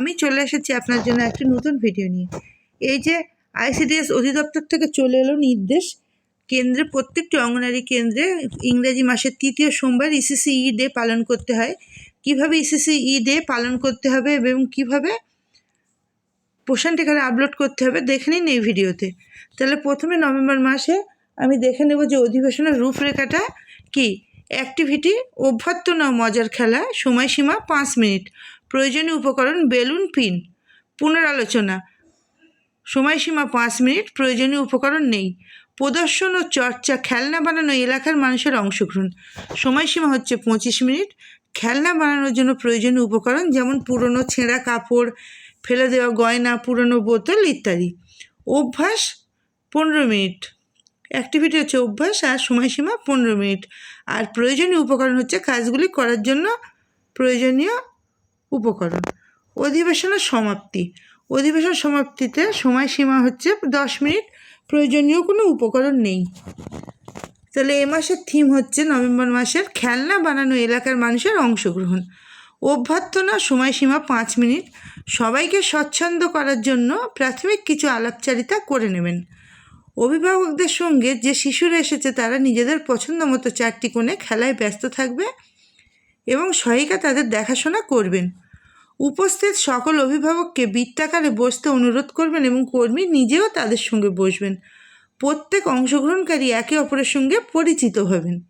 আমি চলে এসেছি আপনার জন্য একটি নতুন ভিডিও নিয়ে। এই যে আইসিডিএস অধিদপ্তর থেকে চলে এলো নির্দেশ, কেন্দ্রে প্রত্যেকটি অঙ্গনারী কেন্দ্রে ইংরেজি মাসের তৃতীয় সোমবার ইসিসি ই ডে পালন করতে হয়। কীভাবে ইসিসি ই ডে পালন করতে হবে এবং কীভাবে পোষণ টিকার আপলোড করতে হবে দেখে নিন এই ভিডিওতে তাহলে প্রথমে নভেম্বর মাসে আমি দেখে নেব যে অধিবেশনের রূপরেখাটা কি? অ্যাক্টিভিটি অভ্যর্থনা মজার খেলা, সময়সীমা পাঁচ মিনিট। প্রয়োজনীয় উপকরণ বেলুন, পিন। পুনরালোচনা। সময়সীমা পাঁচ মিনিট, প্রয়োজনীয় উপকরণ নেই। প্রদর্শন ও চর্চা, খেলনা বানানো এলাকার মানুষের অংশগ্রহণ। সময়সীমা হচ্ছে পঁচিশ মিনিট। খেলনা বানানোর জন্য প্রয়োজনীয় উপকরণ যেমন পুরনো ছেঁড়া কাপড়, ফেলে দেওয়া গয়না, পুরনো বোতল ইত্যাদি। অভ্যাস পনেরো মিনিট। অ্যাক্টিভিটি হচ্ছে অভ্যাস আর সময়সীমা পনেরো মিনিট। আর প্রয়োজনীয় উপকরণ হচ্ছে কাজগুলি করার জন্য প্রয়োজনীয় উপকরণ। অধিবেশনের সমাপ্তি। অধিবেশন সমাপ্তিতে সময়সীমা হচ্ছে দশ মিনিট। প্রয়োজনীয় কোনো উপকরণ নেই। তাহলে এ মাসের থিম হচ্ছে নভেম্বর মাসের খেলনা বানানো এলাকার মানুষের অংশগ্রহণ। অভ্যর্থনা সময়সীমা পাঁচ মিনিট। সবাইকে স্বচ্ছন্দ করার জন্য প্রাথমিক কিছু আলাপচারিতা করে নেবেন। অভিভাবকদের সঙ্গে যে শিশুরা এসেছে তারা নিজেদের পছন্দ মতো চারটি কোণে খেলায় ব্যস্ত থাকবে এবং সহায়িকা তাদের দেখাশোনা করবেন। উপস্থিত সকল অভিভাবককে বৃত্তাকারে বসতে অনুরোধ করবেন এবং কর্মী নিজেও তাদের সঙ্গে বসবেন। প্রত্যেক অংশগ্রহণকারী একে অপরের সঙ্গে পরিচিত হবেন।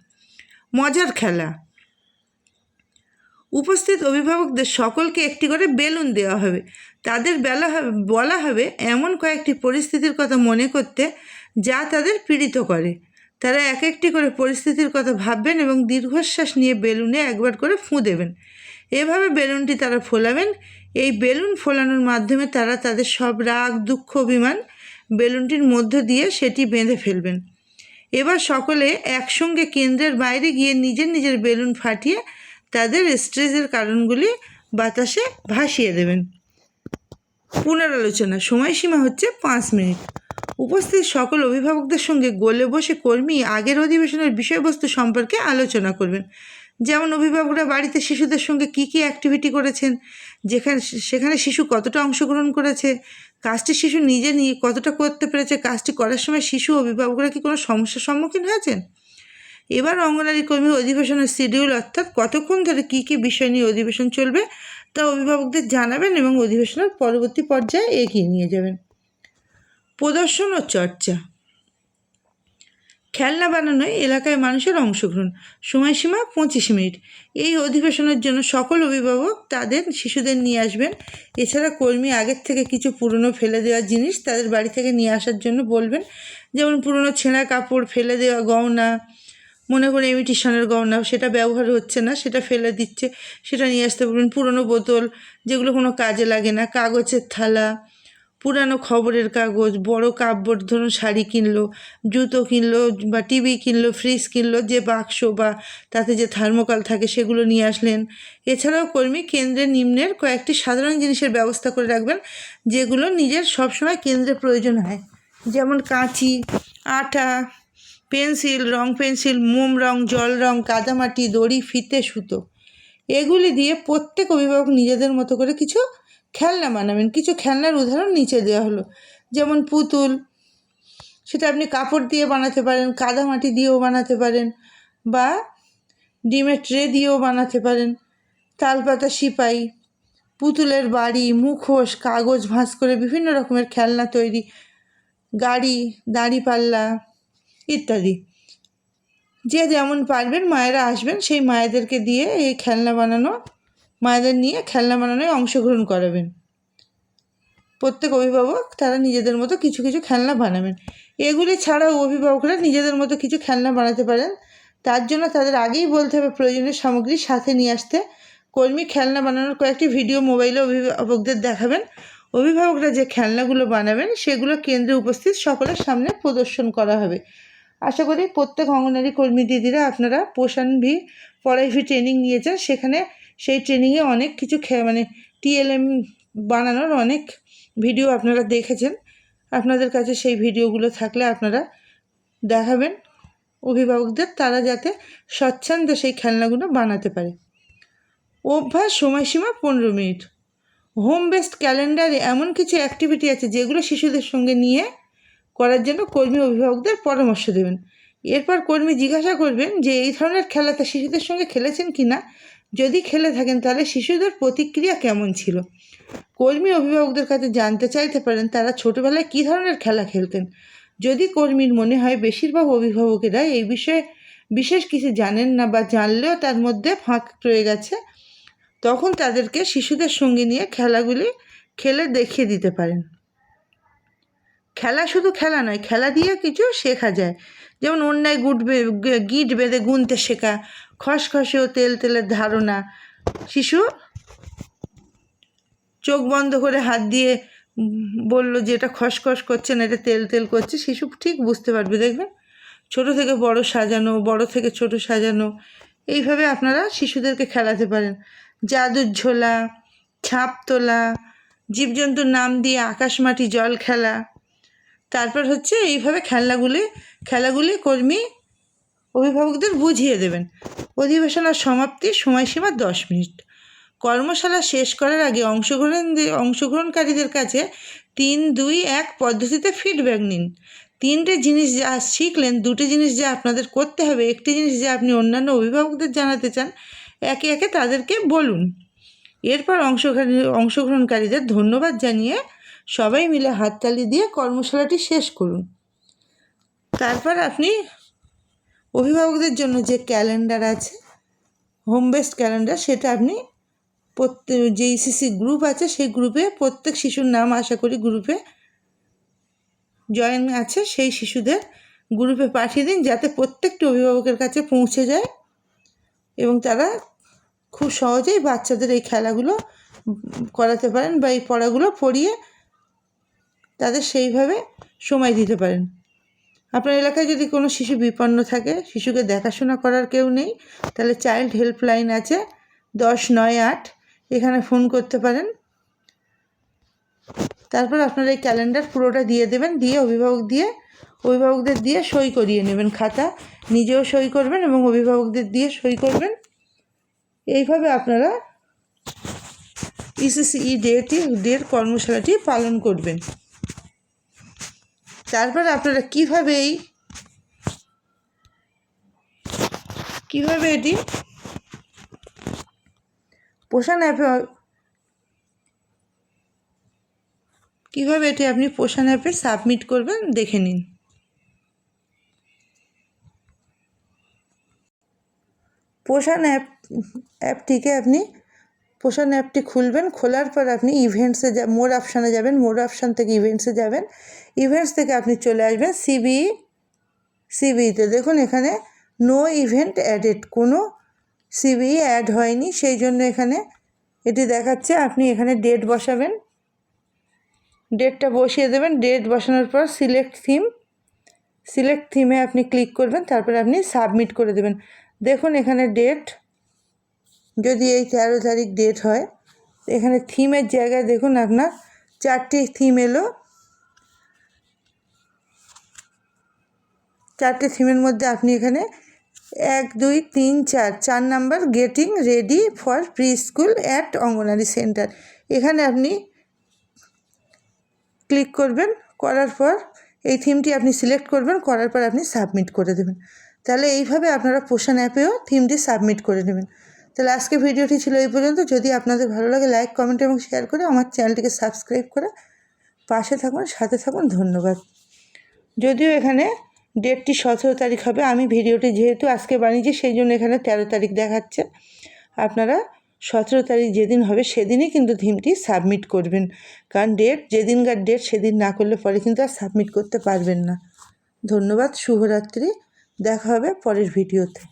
মজার খেলা। উপস্থিত অভিভাবকদের সকলকে একটি করে বেলুন দেওয়া হবে। তাদের বেলা হবে, বলা হবে এমন কয়েকটি পরিস্থিতির কথা মনে করতে যা তাদের পীড়িত করে। তারা এক একটি করে পরিস্থিতির কথা ভাববেন এবং দীর্ঘশ্বাস নিয়ে বেলুনে একবার করে ফুঁ দেবেন। এভাবে বেলুনটি তারা ফোলাবেন। এই বেলুন ফোলানোর মাধ্যমে তারা তাদের সব রাগ, দুঃখ, অভিমান বেলুনটির মধ্য দিয়ে সেটি বেঁধে ফেলবেন। এবার সকলে একসঙ্গে কেন্দ্রের বাইরে গিয়ে নিজের নিজের বেলুন ফাটিয়ে তাদের স্ট্রেসের কারণগুলি বাতাসে ভাসিয়ে দেবেন। পুনরালোচনা, সময়সীমা হচ্ছে পাঁচ মিনিট। উপস্থিত সকল অভিভাবকদের সঙ্গে গোলে বসে কর্মী আগের অধিবেশনের বিষয়বস্তু সম্পর্কে আলোচনা করবেন। যেমন অভিভাবকরা বাড়িতে শিশুদের সঙ্গে কী কী অ্যাক্টিভিটি করেছেন, যেখানে সেখানে শিশু কতটা অংশগ্রহণ করেছে, কাজটি শিশু নিজে নিয়ে কতটা করতে পেরেছে, কাজটি করার সময় শিশু অভিভাবকরা কি কোনো সমস্যার সম্মুখীন হয়েছেন? এবার অঙ্গনারী কর্মী অধিবেশনের শিডিউল অর্থাৎ কতক্ষণ ধরে কী কী বিষয় নিয়ে অধিবেশন চলবে, তা অভিভাবকদের জানাবেন এবং অধিবেশনের পরবর্তী পর্যায়ে এগিয়ে নিয়ে যাবেন। প্রদর্শন ও চর্চা খেলনা বানানোয় এলাকায় মানুষের অংশগ্রহণ। সময়সীমা পঁচিশ মিনিট। এই অধিবেশনের জন্য সকল অভিভাবক তাদের শিশুদের নিয়ে আসবেন। এছাড়া কর্মী আগের থেকে কিছু পুরনো ফেলে দেওয়া জিনিস তাদের বাড়ি থেকে নিয়ে আসার জন্য বলবেন। যেমন পুরনো ছেঁড়া কাপড়, ফেলে দেওয়া গহনা, মনে করে ইমিটেশনের গহনা, সেটা ব্যবহার হচ্ছে না, সেটা ফেলে দিচ্ছে, সেটা নিয়ে আসতে পারবেন পুরনো বোতল, যেগুলো কোনো কাজে লাগে না, কাগজের থালা পুরানো খবরের কাগজ, বড় কাপড়, ধরুন শাড়ি কিনলো, জুতো কিনলো বা টিভি কিনলো ফ্রিজ কিনলো, যে বাক্স বা তাতে যে থার্মোকাল থাকে সেগুলো নিয়ে আসলেন। এছাড়াও কর্মী কেন্দ্রের নিম্নের কয়েকটি সাধারণ জিনিসের ব্যবস্থা করে রাখবেন, যেগুলো নিজের সবসময় কেন্দ্রে প্রয়োজন হয়। যেমন কাঁচি, আটা, পেন্সিল, রং পেন্সিল, মোম রং, জল রং, কাদামাটি, দড়ি, ফিতে, সুতো। এগুলি দিয়ে প্রত্যেক অভিভাবক নিজেদের মতো করে কিছু খেলনা বানাবেন। কিছু খেলনার উদাহরণ নিচে দেওয়া হলো। যেমন পুতুল, সেটা আপনি কাপড় দিয়ে বানাতে পারেন কাদামাটি দিয়েও বানাতে পারেন বা ডিমের ট্রে দিয়েও বানাতে পারেন। তালপাতা সিপাই, পুতুলের বাড়ি, মুখোশ, কাগজ ভাঁজ করে বিভিন্ন রকমের খেলনা তৈরি, গাড়ি দাঁড়িপাল্লা ইত্যাদি। যে যেমন পারবেন মায়েরা আসবেন, সেই মায়েদেরকে দিয়ে এই খেলনা বানানো মায়েদের নিয়ে খেলনা বানানোয় অংশগ্রহণ করাবেন। প্রত্যেক অভিভাবক তারা নিজেদের মতো কিছু কিছু খেলনা বানাবেন। এগুলি ছাড়াও অভিভাবকরা নিজেদের মতো কিছু খেলনা বানাতে পারেন। তার জন্য তাদের আগেই বলতে হবে প্রয়োজনীয় সামগ্রী সাথে নিয়ে আসতে। কর্মী খেলনা বানানোর কয়েকটি ভিডিও মোবাইলে অভিভাবকদের দেখাবেন। অভিভাবকরা যে খেলনাগুলো বানাবেন সেগুলো কেন্দ্রে উপস্থিত সকলের সামনে প্রদর্শন করা হবে। আশা করি প্রত্যেক অঙ্গনারী কর্মী দিদিরা আপনারা পোষণ ভি পড়াই ভি ট্রেনিং নিয়েছেন। সেখানে সেই ট্রেনিংয়ে অনেক কিছু মানে টিএলএম বানানোর অনেক ভিডিও আপনারা দেখেছেন। আপনাদের কাছে সেই ভিডিওগুলো থাকলে আপনারা দেখাবেন। অভিভাবকদের তারা যাতে স্বচ্ছন্দে সেই খেলনাগুলো বানাতে পারে। অভ্যাস সময়সীমা পনেরো মিনিট। হোম বেসড ক্যালেন্ডারে এমন কিছু অ্যাক্টিভিটি আছে যেগুলো শিশুদের সঙ্গে নিয়ে করার জন্য কর্মী অভিভাবকদের পরামর্শ দেবেন। এরপর কর্মী জিজ্ঞাসা করবেন যে এই ধরনের খেলাটা শিশুদের সঙ্গে খেলেছেন কি না যদি খেলে থাকেন, তাহলে শিশুদের প্রতিক্রিয়া কেমন ছিল? কর্মী অভিভাবকদের কাছে জানতে চাইতে পারেন, তারা ছোটবেলায় কী ধরনের খেলা খেলতেন? যদি কর্মীর মনে হয় বেশিরভাগ অভিভাবকেরা এই বিষয়ে বিশেষ কিছু জানেন না বা জানলেও তার মধ্যে ফাঁক রয়ে গেছে, তখন তাদেরকে শিশুদের সঙ্গে নিয়ে খেলাগুলি খেলে দেখিয়ে দিতে পারেন। খেলা শুধু খেলা নয়, খেলা দিয়ে কিছু শেখা যায়। যেমন অন্যায় গুট গিট বেঁধে গুনতে শেখা খসখসে ও তেল, তেলের ধারণা। শিশু চোখ বন্ধ করে হাত দিয়ে বলল যে এটা খসখস করছে না, এটা তেল তেল করছে, শিশু ঠিক বুঝতে পারবে। দেখবেন ছোট থেকে বড় সাজানো, বড় থেকে ছোট সাজানো, এইভাবে আপনারা শিশুদেরকে খেলাতে পারেন। জাদুর ঝোলা, ছাপ তোলা, জীবজন্তুর নাম দিয়ে আকাশ মাটি জল খেলা। তারপর হচ্ছে এইভাবে খেলনাগুলি, খেলাগুলি কর্মী, অভিভাবকদের বুঝিয়ে দেবেন। অধিবেশনের সমাপ্তির সময়সীমা দশ মিনিট। কর্মশালা শেষ করার আগে অংশগ্রহণ অংশগ্রহণকারীদের কাছে তিন, দুই, এক পদ্ধতিতে ফিডব্যাক নিন। তিনটে জিনিস যা শিখলেন, দুটি জিনিস যা আপনাদের করতে হবে, একটি জিনিস যা আপনি অন্যান্য অভিভাবকদের জানাতে চান, একে একে তাদেরকে বলুন। এরপর অংশগ্রহণ অংশগ্রহণকারীদের ধন্যবাদ জানিয়ে সবাই মিলে হাততালি দিয়ে কর্মশালাটি শেষ করুন। তারপর আপনি অভিভাবকদের জন্য যে ক্যালেন্ডার আছে হোম বেসড ক্যালেন্ডার, সেটা আপনি প্রত্যেক যে ইসিসি গ্রুপ আছে, সেই গ্রুপে প্রত্যেক শিশুর নাম আশা করি গ্রুপে জয়েন আছে। সেই শিশুদের গ্রুপে পাঠিয়ে দিন, যাতে প্রত্যেকটি অভিভাবকের কাছে পৌঁছে যায় এবং তারা খুব সহজেই বাচ্চাদের এই খেলাগুলো করাতে পারেন বা এই পড়াগুলো পড়িয়ে তাদের সেইভাবে সময় দিতে পারেন। আপনার এলাকায় যদি কোনো শিশু বিপন্ন থাকে, শিশুকে দেখাশোনা করার কেউ নেই, তাহলে চাইল্ড হেল্পলাইন আছে দশ নয় আট, এখানে ফোন করতে পারেন। তারপর আপনারা এই ক্যালেন্ডার পুরোটা দিয়ে দেবেন, দিয়ে অভিভাবক দিয়ে, অভিভাবকদের দিয়ে সই করিয়ে নেবেন খাতা। নিজেও সই করবেন এবং অভিভাবকদের দিয়ে সই করবেন। এইভাবে আপনারা ইসিসিই ডেটি ডের কর্মশালাটি পালন করবেন। তারপর আপনারা কীভাবে এই কীভাবে এটি পোষণ অ্যাপে, কীভাবে এটি আপনি পোষণ অ্যাপে সাবমিট করবেন দেখে নিন। পোষণ অ্যাপ, অ্যাপটিকে আপনি পোষণ অ্যাপটি খুলবেন, খোলার পর আপনি ইভেন্টসে যা মোর অপশানে যাবেন মোর অপশান থেকে ইভেন্টসে যাবেন। ইভেন্টস থেকে আপনি চলে আসবেন সিবিই সিবিইতে দেখুন এখানে নো ইভেন্ট অ্যাডেড কোনো সিবিই অ্যাড হয়নি, সেই জন্য এখানে এটি দেখাচ্ছে আপনি এখানে ডেট বসাবেন। ডেটটা বসিয়ে দেবেন ডেট বসানোর পর সিলেক্ট থিম সিলেক্ট থিমে আপনি ক্লিক করবেন, তারপরে আপনি সাবমিট করে দেবেন। দেখুন এখানে ডেট যদি এই তেরো তারিখ ডেট হয়, এখানে থিমের জায়গায় দেখুন আপনার চারটি থিম এলো। চারটে থিমের মধ্যে আপনি এখানে এক, দুই, তিন, চার চার number getting ready for preschool at anganwadi centre এখানে আপনি ক্লিক করবেন, করার পর এই থিমটি আপনি সিলেক্ট করবেন, করার পর আপনি সাবমিট করে দেবেন। তাহলে এইভাবে আপনারা পোষণ অ্যাপেও থিমটি সাবমিট করে নেবেন। তাহলে আজকে ভিডিওটি ছিল এই পর্যন্ত। যদি আপনাদের ভালো লাগে লাইক কমেন্ট এবং শেয়ার করে আমার চ্যানেলটিকে সাবস্ক্রাইব করে পাশে থাকুন, সাথে থাকুন। ধন্যবাদ। যদিও এখানে ডেটটি সতেরো তারিখ হবে, আমি ভিডিওটি যেহেতু আজকে বানিয়েছি, সেই জন্য এখানে তেরো তারিখ দেখাচ্ছে। আপনারা সতেরো তারিখ যেদিন হবে, সেদিনই কিন্তু থিমটি সাবমিট করবেন। কারণ ডেট যেদিনকার ডেট সেদিন না করলে পরে কিন্তু আর সাবমিট করতে পারবেন না। ধন্যবাদ, শুভরাত্রি। দেখা হবে পরের ভিডিওতে।